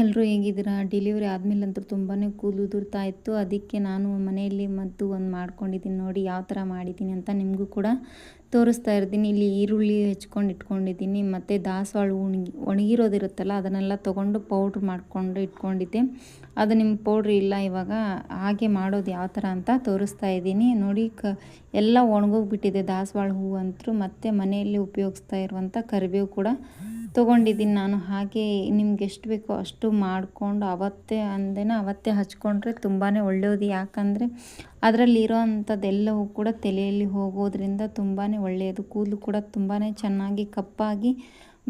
ಎಲ್ಲರೂ ಹೇಗಿದ್ದೀರಾ? ಡೆಲಿವರಿ ಆದಮೇಲಂತೂ ತುಂಬಾ ಕೂದಲು ಉದುರ್ತಾ ಇತ್ತು. ಅದಕ್ಕೆ ನಾನು ಮನೆಯಲ್ಲಿ ಮದ್ದು ಒಂದು ಮಾಡ್ಕೊಂಡಿದ್ದೀನಿ ನೋಡಿ, ಯಾವ ಥರ ಮಾಡಿದ್ದೀನಿ ಅಂತ ನಿಮಗೂ ಕೂಡ ತೋರಿಸ್ತಾ ಇರ್ತೀನಿ. ಇಲ್ಲಿ ಈರುಳ್ಳಿ ಹೆಚ್ಕೊಂಡು ಇಟ್ಕೊಂಡಿದ್ದೀನಿ, ಮತ್ತು ದಾಸವಾಳ ಒಣಗಿ ಒಣಗಿರೋದಿರುತ್ತಲ್ಲ, ಅದನ್ನೆಲ್ಲ ತೊಗೊಂಡು ಪೌಡ್ರ್ ಮಾಡಿಕೊಂಡು ಇಟ್ಕೊಂಡಿದ್ದೆ. ಅದು ನಿಮ್ಮ ಪೌಡ್ರ್ ಇಲ್ಲ ಇವಾಗ, ಹಾಗೆ ಮಾಡೋದು ಯಾವ ಥರ ಅಂತ ತೋರಿಸ್ತಾ ಇದ್ದೀನಿ. ನೋಡಿ, ಕ, ಎಲ್ಲ ಒಣಗೋಗ್ಬಿಟ್ಟಿದೆ ದಾಸವಾಳ ಹೂವು ಅಂತೂ ಮತ್ತು ಮನೆಯಲ್ಲಿ ಉಪಯೋಗಿಸ್ತಾ ಇರುವಂಥ ಕರಿಬೇವು ಕೂಡ. ತೊಗೊಂಡಿದ್ದೀನಿ ನಾನು. ಹಾಗೆ ನಿಮ್ಗೆ ಎಷ್ಟು ಬೇಕೋ ಅಷ್ಟು ಮಾಡಿಕೊಂಡು ಅವತ್ತೇ ಅಂದೇನ ಅವತ್ತೇ ಹಚ್ಕೊಂಡ್ರೆ ತುಂಬಾ ಒಳ್ಳೆಯದು. ಯಾಕಂದರೆ ಅದರಲ್ಲಿರೋ ಅಂಥದ್ದೆಲ್ಲವೂ ಕೂಡ ತಲೆಯಲ್ಲಿ ಹೋಗೋದ್ರಿಂದ ತುಂಬಾ ಒಳ್ಳೆಯದು. ಕೂದಲು ಕೂಡ ತುಂಬಾ ಚೆನ್ನಾಗಿ ಕಪ್ಪಾಗಿ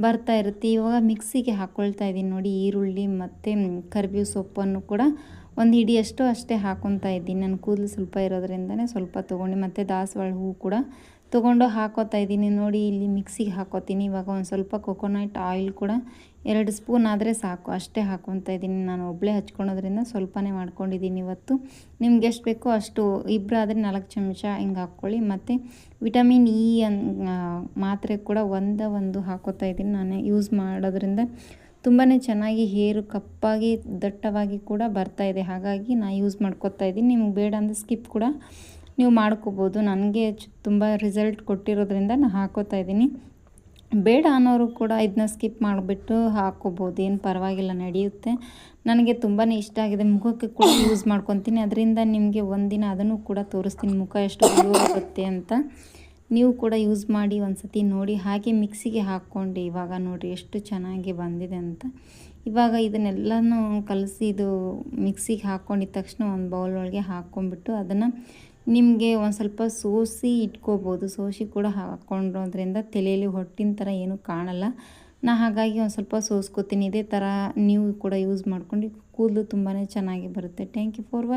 ಬರ್ತಾ ಇರುತ್ತೆ. ಇವಾಗ ಮಿಕ್ಸಿಗೆ ಹಾಕ್ಕೊಳ್ತಾ ಇದ್ದೀನಿ ನೋಡಿ, ಈರುಳ್ಳಿ ಮತ್ತು ಕರಿಬೇವು ಸೊಪ್ಪನ್ನು ಕೂಡ ಒಂದು ಹಿಡಿಯಷ್ಟು ಅಷ್ಟೇ ಹಾಕ್ಕೊತಾ ಇದ್ದೀನಿ. ನಾನು ಕೂದಲು ಸ್ವಲ್ಪ ಇರೋದ್ರಿಂದನೇ ಸ್ವಲ್ಪ ತೊಗೊಂಡು. ಮತ್ತು ದಾಸವಾಳ ಹೂವು ಕೂಡ ತೊಗೊಂಡು ಹಾಕೋತಾ ಇದ್ದೀನಿ. ನೋಡಿ, ಇಲ್ಲಿ ಮಿಕ್ಸಿಗೆ ಹಾಕೋತೀನಿ. ಇವಾಗ ಒಂದು ಸ್ವಲ್ಪ ಕೊಕೊನಟ್ ಆಯಿಲ್ ಕೂಡ ಎರಡು ಸ್ಪೂನ್ ಆದರೆ ಸಾಕು. ಅಷ್ಟೇ ಹಾಕ್ಕೊತಾ ಇದ್ದೀನಿ. ನಾನು ಒಬ್ಬಳೇ ಹಚ್ಕೊಳೋದ್ರಿಂದ ಸ್ವಲ್ಪನೇ ಮಾಡ್ಕೊಂಡಿದ್ದೀನಿ ಇವತ್ತು. ನಿಮ್ಗೆ ಎಷ್ಟು ಬೇಕೋ ಅಷ್ಟು ಇಬ್ಬರಾದರೆ ನಾಲ್ಕು ಚಮಚ ಹಿಂಗೆ ಹಾಕ್ಕೊಳ್ಳಿ. ಮತ್ತು ವಿಟಮಿನ್ ಇ ಅನ್ ಮಾತ್ರೆ ಕೂಡ ಒಂದೇ ಒಂದು ಹಾಕೋತಾ ಇದ್ದೀನಿ. ನಾನು ಯೂಸ್ ಮಾಡೋದ್ರಿಂದ ತುಂಬಾ ಚೆನ್ನಾಗಿ ಹೇರು ಕಪ್ಪಾಗಿ, ದಟ್ಟವಾಗಿ ಕೂಡ ಬರ್ತಾ ಇದೆ. ಹಾಗಾಗಿ ನಾನು ಯೂಸ್ ಮಾಡ್ಕೊತಾ ಇದ್ದೀನಿ. ನಿಮ್ಗೆ ಬೇಡ ಅಂದರೆ ಸ್ಕಿಪ್ ಕೂಡ. ನೀವು ಮಾಡ್ಕೋಬೋದು. ನನಗೆ ತುಂಬ ರಿಸಲ್ಟ್ ಕೊಟ್ಟಿರೋದ್ರಿಂದ ನಾನು ಹಾಕೋತಾ ಇದ್ದೀನಿ. ಬೇಡ ಅನ್ನೋರು ಕೂಡ ಇದನ್ನ ಸ್ಕಿಪ್ ಮಾಡಿಬಿಟ್ಟು ಹಾಕ್ಕೋಬೋದು ಏನು ಪರವಾಗಿಲ್ಲ, ನಡೆಯುತ್ತೆ. ನನಗೆ ತುಂಬಾ ಇಷ್ಟ ಆಗಿದೆ. ಮುಖಕ್ಕೆ ಕೂಡ ಯೂಸ್ ಮಾಡ್ಕೊತೀನಿ. ಅದರಿಂದ ನಿಮಗೆ ಒಂದಿನ ಅದನ್ನು ಕೂಡ ತೋರಿಸ್ತೀನಿ. ಮುಖ ಎಷ್ಟು ಆಗುತ್ತೆ ಅಂತ. ನೀವು ಕೂಡ ಯೂಸ್ ಮಾಡಿ ಒಂದು ಸತಿ ನೋಡಿ. ಹಾಗೆ ಮಿಕ್ಸಿಗೆ ಹಾಕ್ಕೊಂಡು ಇವಾಗ ನೋಡಿರಿ. ಎಷ್ಟು ಚೆನ್ನಾಗಿ ಬಂದಿದೆ ಅಂತ. ಇವಾಗ ಇದನ್ನೆಲ್ಲನೂ ಕಲಸಿ ಇದು ಮಿಕ್ಸಿಗೆ ಹಾಕ್ಕೊಂಡಿದ ತಕ್ಷಣ ಒಂದು ಬೌಲ್ ಒಳಗೆ ಹಾಕ್ಕೊಂಡ್ಬಿಟ್ಟು ಅದನ್ನು ನಿಮಗೆ ಒಂದು ಸ್ವಲ್ಪ ಸೋಸಿ ಇಟ್ಕೋಬೋದು. ಸೋಸಿ ಕೂಡ ಹಾಕ್ಕೊಂಡೋದ್ರಿಂದ ತಲೆಯಲ್ಲಿ ಹೊಟ್ಟಿನ ಥರ ಏನೂ ಕಾಣಲ್ಲ. ನಾ ಹಾಗಾಗಿ ಒಂದು ಸ್ವಲ್ಪ ಸೋಸ್ಕೋತೀನಿ. ಇದೇ ಥರ ನೀವು ಕೂಡ ಯೂಸ್ ಮಾಡ್ಕೊಂಡು ಕೂದಲು ತುಂಬಾ ಚೆನ್ನಾಗಿ ಬರುತ್ತೆ. Thank you for